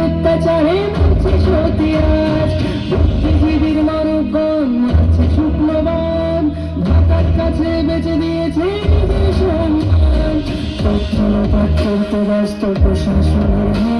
অত্যাচারে মরছে সতী আজ বুদ্ধিজীবীর মানবগণ ঢাকার কাছে বেঁচে দিয়েছে সম্মান। প্রশাসনের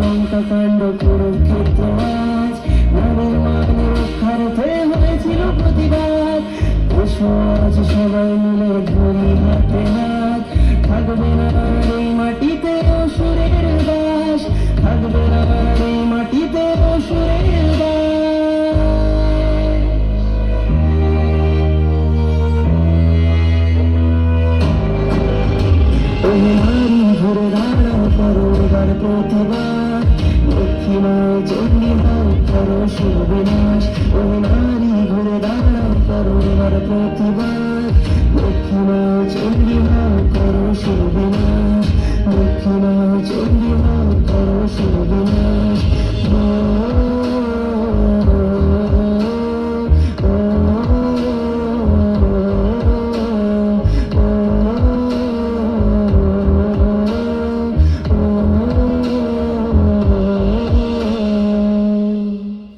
লঙ্কা কাণ্ড কুরুক্ষেত্র আজ। নারীর মান রক্ষার্থে হয়েছিল প্রতিবাদ। এসো আজ সবাই মিলে মাটিতে অসুরের দাস থাকবে না মাটিতে অসুরের দাস করো সুবিনাশ ওই নারী ঘুরে দাঁড়াও